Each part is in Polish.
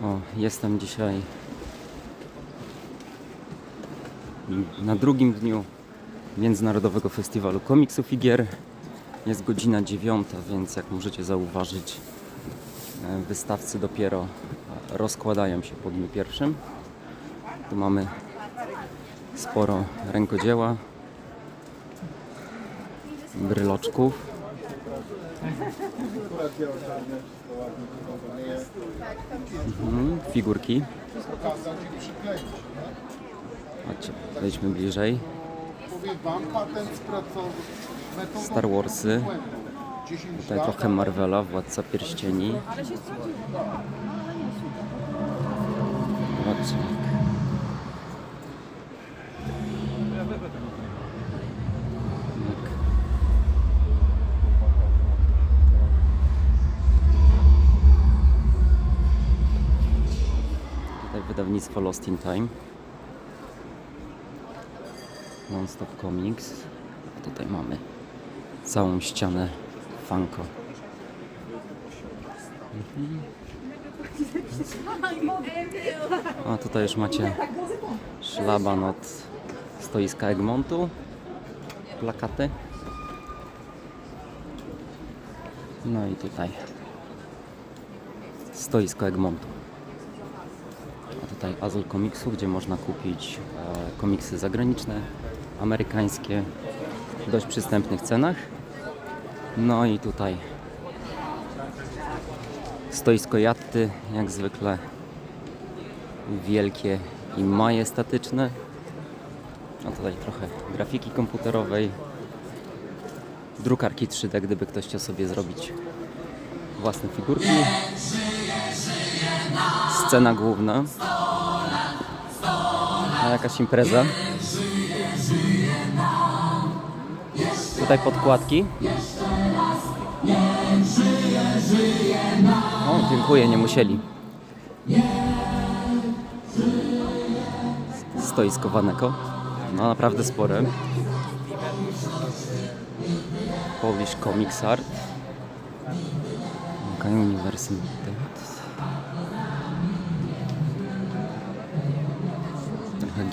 O, jestem dzisiaj na drugim dniu Międzynarodowego Festiwalu Komiksów i Gier. Jest godzina dziewiąta, więc jak możecie zauważyć, e, wystawcy dopiero rozkładają się po dniu pierwszym. Tu mamy sporo rękodzieła, bryloczków. Mhm, figurki. Chodźcie, wejdźmy bliżej. Star Warsy. błędu. 10 Tutaj trochę Marvela, Władca Pierścieni. Zobaczcie. Wydawnictwo Lost in Time. Non-stop Comics. A tutaj mamy całą ścianę Funko. A tutaj już macie szlaban od stoiska Egmontu. Plakaty. No i tutaj stoisko Egmontu. Tutaj Azul Komiksu, gdzie można kupić e, komiksy zagraniczne, amerykańskie w dość przystępnych cenach. No i tutaj stoisko jatty, jak zwykle wielkie i majestatyczne. A tutaj trochę grafiki komputerowej, drukarki 3D, gdyby ktoś chciał sobie zrobić własne figurki. Scena główna. Jakaś impreza. Tutaj podkładki. O, dziękuję, nie musieli. Stoisko Waneko. No naprawdę spore. Polish Comics Art. OK, Uniwersytet.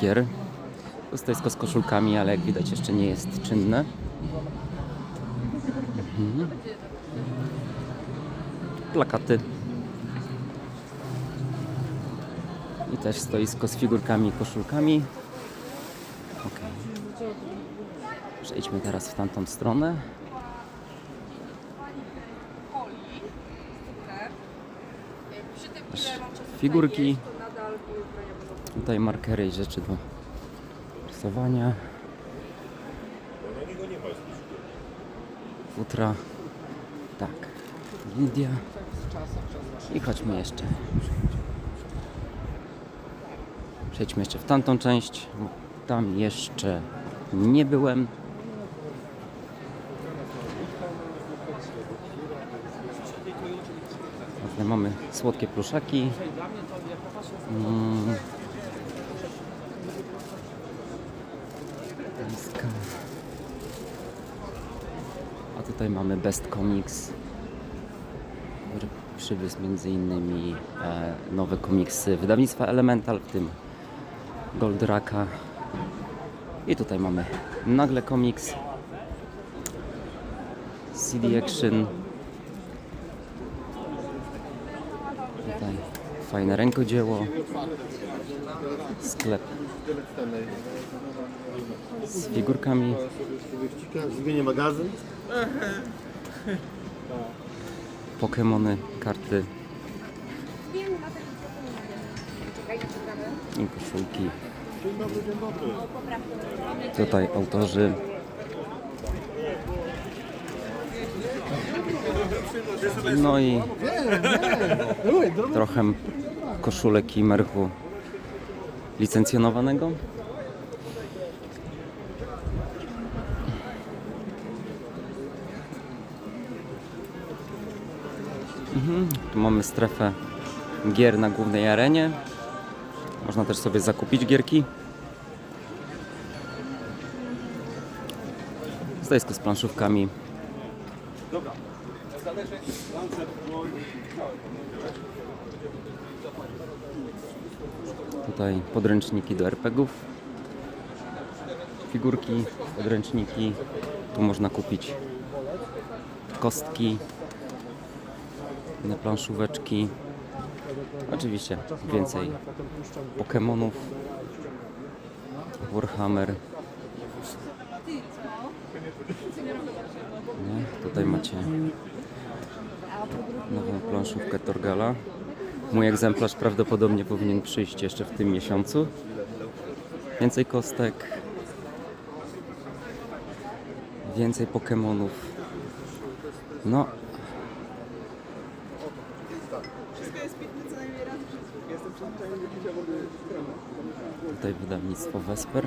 Gier. To stoisko z koszulkami, ale jak widać jeszcze nie jest czynne. plakaty. I też stoisko z figurkami i koszulkami. Ok. Przejdźmy teraz w tamtą stronę. Figurki. Tutaj markery i rzeczy do rysowania. Futra. Tak. Lidia. I chodźmy jeszcze. Przejdźmy jeszcze w tamtą część. Tam jeszcze nie byłem. Mamy słodkie pluszaki. Mm. Bliska. A tutaj mamy Best Comics. który Przywiózł między innymi e, nowe komiksy wydawnictwa Elemental, w tym Goldraka. I tutaj mamy Nagle Comics, CD Action. Tutaj fajne rękodzieło. Sklep z figurkami. Zgubienie magazyn. Pokemony, karty i koszulki. Tutaj autorzy. No i trochę koszulek i merchu licencjonowanego. Mhm, Tu mamy strefę gier na głównej arenie. Można też sobie zakupić gierki. Stoisko z planszówkami. Tutaj podręczniki do RPGów. Figurki, podręczniki. Tu można kupić kostki, inne planszóweczki. Oczywiście więcej Pokémonów, Warhammer. Nie? Tutaj macie nową planszówkę Torgala. Mój egzemplarz prawdopodobnie powinien przyjść jeszcze w tym miesiącu. Więcej kostek, więcej Pokémonów. No. Tutaj wydawnictwo Vesper.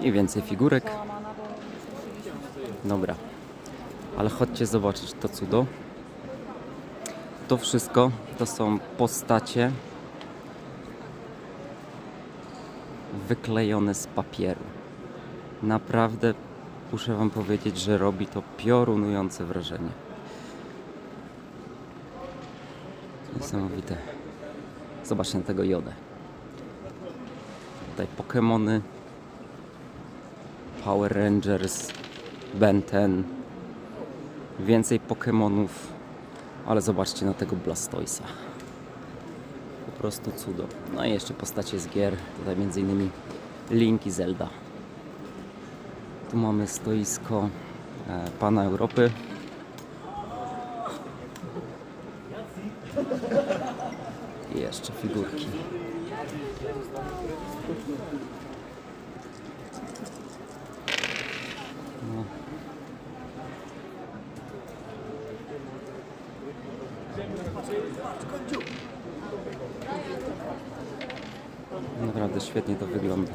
I więcej figurek. Dobra. Ale chodźcie zobaczyć to cudo. To wszystko to są postacie wyklejone z papieru. Naprawdę muszę Wam powiedzieć, że robi to piorunujące wrażenie. Niesamowite. Zobaczcie na tego jodę. Tutaj Pokémony, Power Rangers, Ben 10, więcej Pokémonów, ale zobaczcie na tego Blastoisa. Po prostu cudo. No i jeszcze postacie z gier, tutaj innymi Link i Zelda. Tu mamy stoisko e, Pana Europy. I jeszcze figurki. Naprawdę świetnie to wygląda.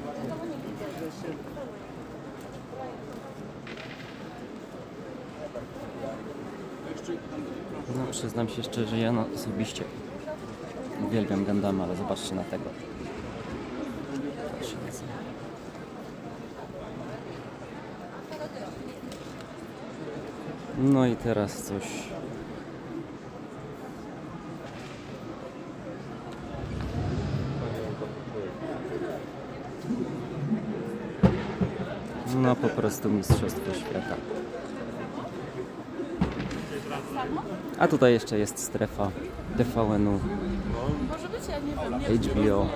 No przyznam się szczerze, ja no, osobiście uwielbiam ale zobaczcie na tego. No i teraz coś. No po prostu Mistrzostwo Świata. A tutaj jeszcze jest strefa TVN-u, HBO.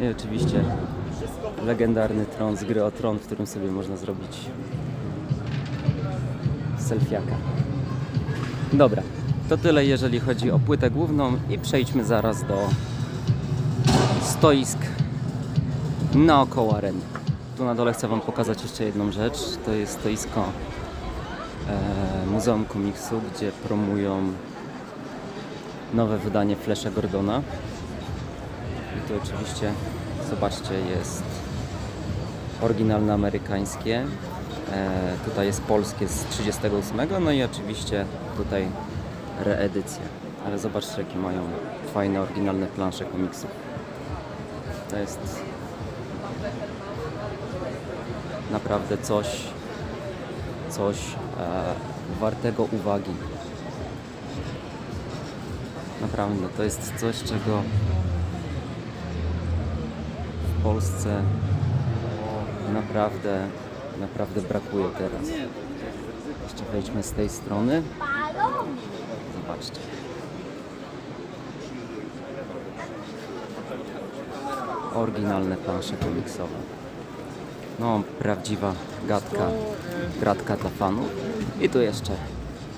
I oczywiście legendarny tron z gry o tron, w którym sobie można zrobić selfiaka. Dobra, to tyle jeżeli chodzi o płytę główną i przejdźmy zaraz do stoisk naokoło areny. Tu na dole chcę Wam pokazać jeszcze jedną rzecz. To jest stoisko e, Muzeum Komiksu, gdzie promują nowe wydanie Flasha Gordona. I tu oczywiście, zobaczcie, jest oryginalne amerykańskie. E, tutaj jest polskie z 38, no i oczywiście tutaj reedycja. Ale zobaczcie, jakie mają fajne, oryginalne plansze komiksów. To jest naprawdę coś, coś e, wartego uwagi. Naprawdę, to jest coś, czego w Polsce naprawdę, naprawdę brakuje teraz. Jeszcze wejdźmy z tej strony. Zobaczcie. Oryginalne plansze komiksowe. No, prawdziwa gadka, gratka dla fanów. I tu jeszcze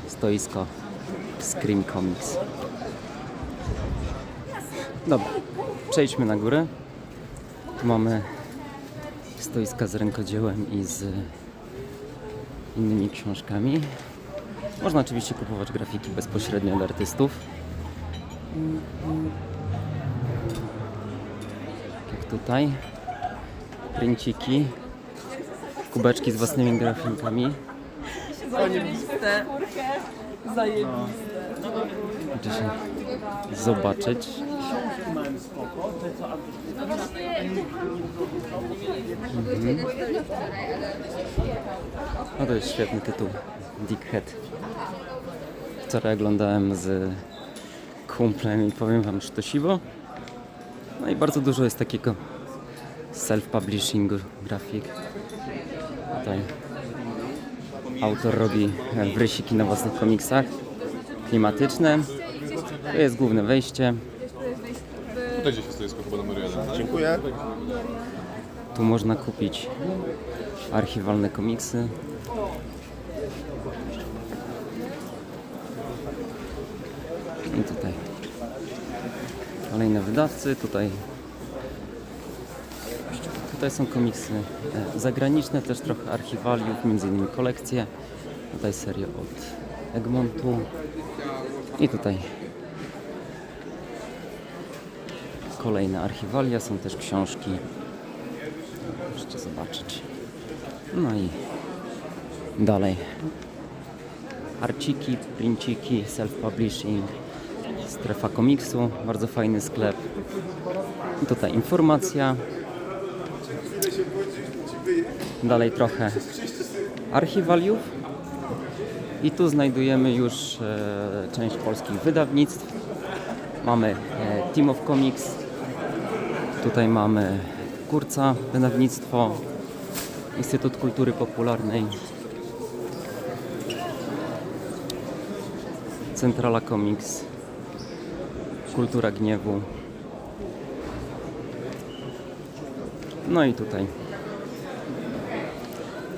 stoisko Scream Comics. Dobra, przejdźmy na górę. Tu mamy stoiska z rękodziełem i z innymi książkami. Można oczywiście kupować grafiki bezpośrednio od artystów. Tak jak tutaj. Princiki. Kubeczki z własnymi grafikami. Zajebiste. Zajebiste. Gdzie się zobaczyć. Mhm. No to jest świetny tytuł. Dick Head. Wczoraj oglądałem z kumplem i powiem wam, że to siwo. No i bardzo dużo jest takiego self-publishing grafik. Tutaj autor robi wrysiki na własnych komiksach klimatyczne. To jest główne wejście. Tutaj gdzieś jest stoisko chyba numer jeden. Dziękuję. Tu można kupić archiwalne komiksy. I tutaj kolejne wydawcy. Tutaj, tutaj są komiksy e, zagraniczne, też trochę archiwaliów, między innymi kolekcje. Tutaj serie od Egmontu. I tutaj kolejne archiwalia, są też książki. Możecie zobaczyć. No i dalej. Arciki, princiki, self-publishing, strefa komiksu, bardzo fajny sklep. I tutaj informacja. Dalej trochę archiwaliów. I tu znajdujemy już e, część polskich wydawnictw. Mamy e, Team of Comics, Tutaj mamy Kurca, wydawnictwo, Instytut Kultury Popularnej, Centrala Comics, Kultura Gniewu. No i tutaj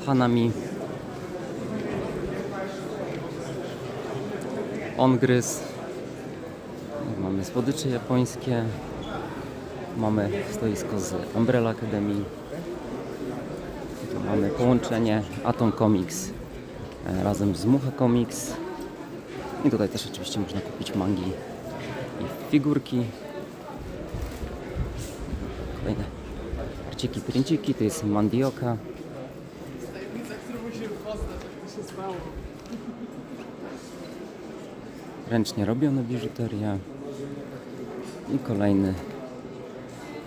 Hanami, Ongryz, mamy słodycze japońskie, Mamy stoisko z Umbrella Academy. Tu mamy połączenie Atom Comics e, razem z Mucha Comics. I tutaj też oczywiście można kupić mangi i figurki. Kolejne arciki, trinciki. To jest Mandioka. Ręcznie robione biżuteria. I kolejny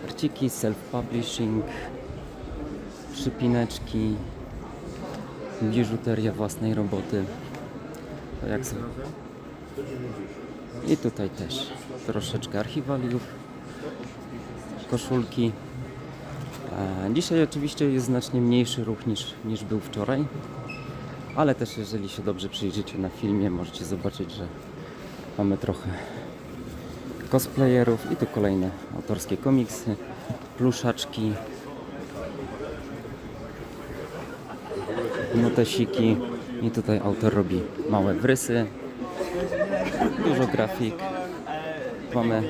arciki, self-publishing, przypineczki, biżuteria własnej roboty. To jak sobie. I tutaj też troszeczkę archiwaliów, koszulki. Dzisiaj oczywiście jest znacznie mniejszy ruch niż, niż był wczoraj, ale też jeżeli się dobrze przyjrzycie na filmie, możecie zobaczyć, że mamy trochę cosplayerów i tu kolejne autorskie komiksy, pluszaczki, notesiki i tutaj autor robi małe wrysy, dużo grafik. Mamy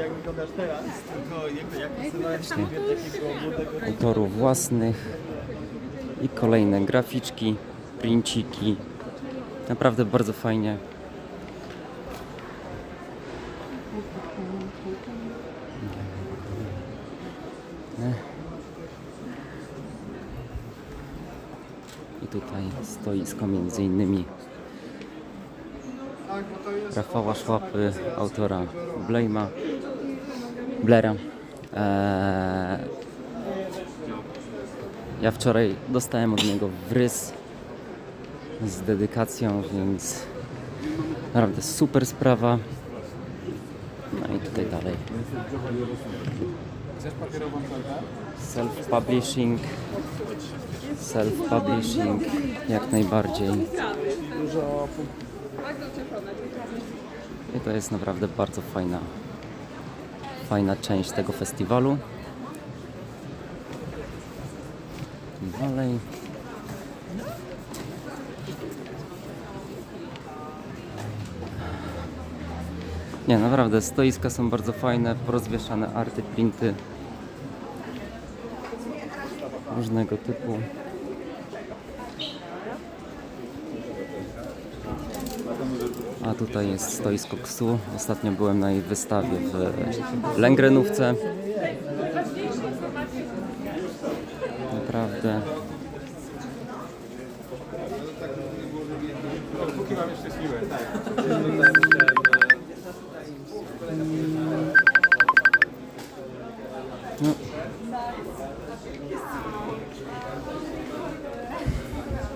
autorów własnych i kolejne graficzki, princiki. Naprawdę bardzo fajnie. I tutaj stoisko między innymi Rafała Szłapy, autora Blejma, Blera. Eee, ja wczoraj dostałem od niego wrys z dedykacją, więc naprawdę super sprawa. No i tutaj dalej. Self-publishing. Self-publishing jak najbardziej. I to jest naprawdę bardzo fajna, fajna część tego festiwalu. Dalej. Nie, naprawdę, stoiska są bardzo fajne, porozwieszane arty, printy różnego typu. A tutaj jest stoisko KSU. Ostatnio byłem na jej wystawie w Lęgrenówce. Naprawdę. No.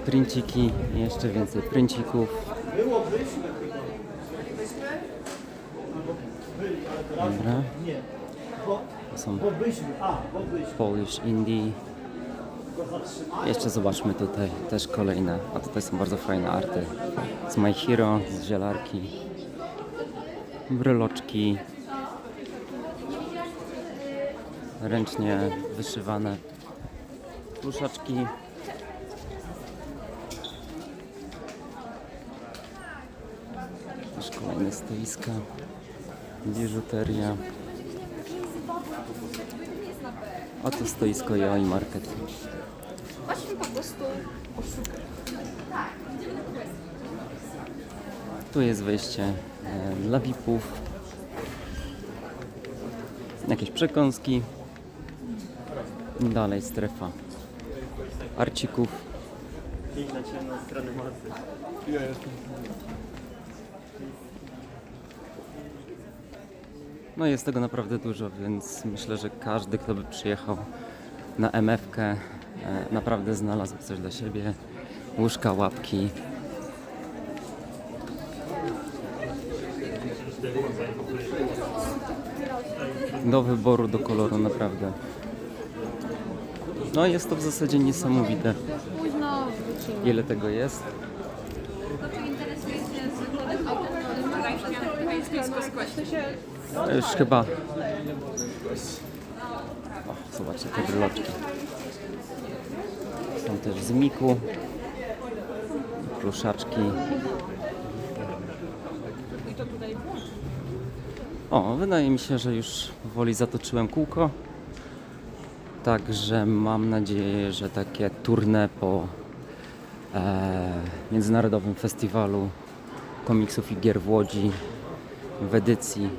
Princiki, jeszcze więcej princików. To są Polish Indie. Jeszcze zobaczmy tutaj też kolejne. A tutaj są bardzo fajne arty. Z My Hero, z zielarki. Bryloczki. Ręcznie wyszywane pluszaczki. Też kolejne stoiska. Biżuteria. A to stoisko Joi Market. Chodźmy po prostu poszukać. Tu jest wejście e, dla VIP-ów. Jakieś przekąski. Dalej strefa arcików. Piękna ciemna strona mocy. No jest tego naprawdę dużo, więc myślę, że każdy, kto by przyjechał na MF-kę, e, naprawdę znalazł coś dla siebie. Łóżka, łapki. Do wyboru, do koloru, naprawdę. No jest to w zasadzie niesamowite, ile tego jest. To już chyba... O, zobaczcie te bryloczki. Są też z Miku. Pluszaczki. O, wydaje mi się, że już powoli zatoczyłem kółko. Także mam nadzieję, że takie tournée po e, Międzynarodowym Festiwalu Komiksów i Gier w Łodzi w edycji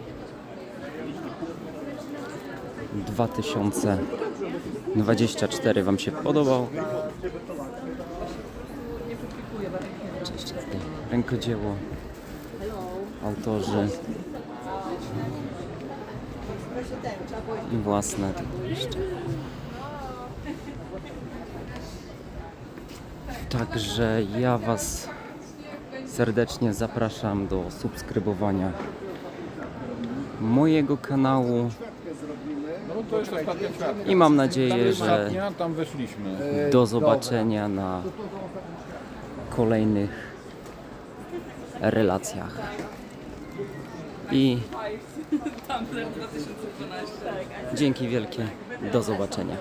2024 Wam się podobał. Rękodzieło, autorzy i własne jeszcze. Także ja Was serdecznie zapraszam do subskrybowania mojego kanału to jest ostatnia kratka. i mam nadzieję, że ostatnia, tam weszliśmy. do zobaczenia na kolejnych relacjach. I dzięki wielkie. Do zobaczenia.